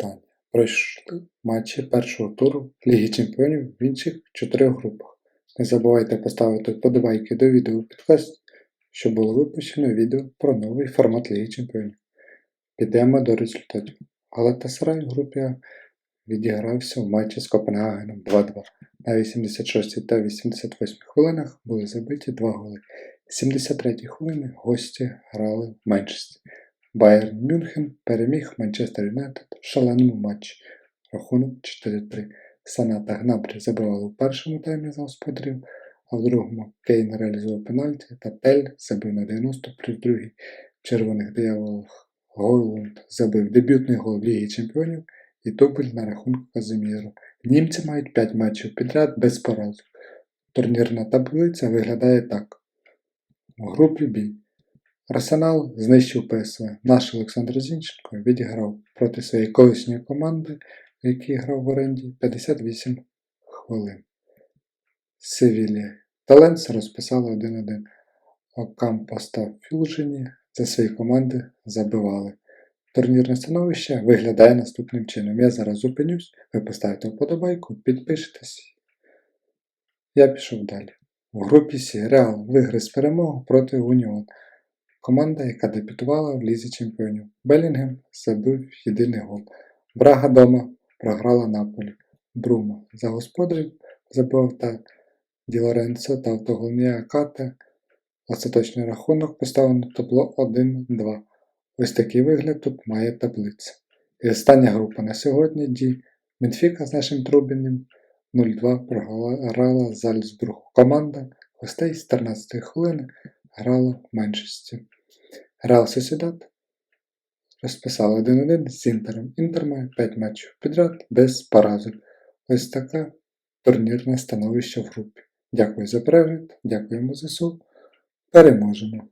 Вітання! Пройшли матчі першого туру Ліги Чемпіонів в інших чотирьох групах. Не забувайте поставити вподобайки до відео у підкасті, щоб було випущено відео про новий формат Ліги Чемпіонів. Підемо до результатів. Галатасарай в групі А відігрався в матчі з Копенгагеном 2-2. На 86 та 88 хвилинах були забиті два голи. 73 хвилини гості грали в меншості. Байерн Мюнхен переміг Манчестер Юнайтед в шаленому матчі. Рахунок 4-3. Сана та Гнабрі забивали у першому таймі за господарів, а в другому Кейн реалізував пенальті та Тель забив на 90 при другій. В червоних дияволах Гойлунд забив дебютний гол Ліги Чемпіонів і дубль на рахунку Казиміру. Німці мають 5 матчів підряд без поразок. Турнірна таблиця виглядає так. У групі Б. Арсенал знищив ПСВ. Наш Олександр Зінченко відіграв проти своєї колишньої команди, в якій грав в оренді 58 хвилин. Севілія. Таленс розписали 1-1. Окампо та Фюлжені за свої команди забивали. Турнірне становище виглядає наступним чином. Я зараз зупинюсь, ви поставите вподобайку, підпишитесь. Я пішов далі. У групі Сі Реал виграє з перемогу проти Уніон. Команда, яка дебютувала в Лізі Чемпіонів. Белінгем забив єдиний гол. Брага дома програла Наполі. Брума за господарів забив та Ді Лоренцо та автоголнія Кате. Остаточний рахунок поставлено табло 1-2. Ось такий вигляд тут має таблиця. І остання група на сьогодні Ді. Бенфіка з нашим Трубіним 0-2 програла Зальцбургу. Команда гостей з 13 хвилини грала в меншості. Реал Сосідат розписали 1-1 з Інтером. Інтер має 5 матчів підряд без поразок. Ось таке турнірне становище в групі. Дякую за перегляд, дякуємо ЗСУ. Переможемо!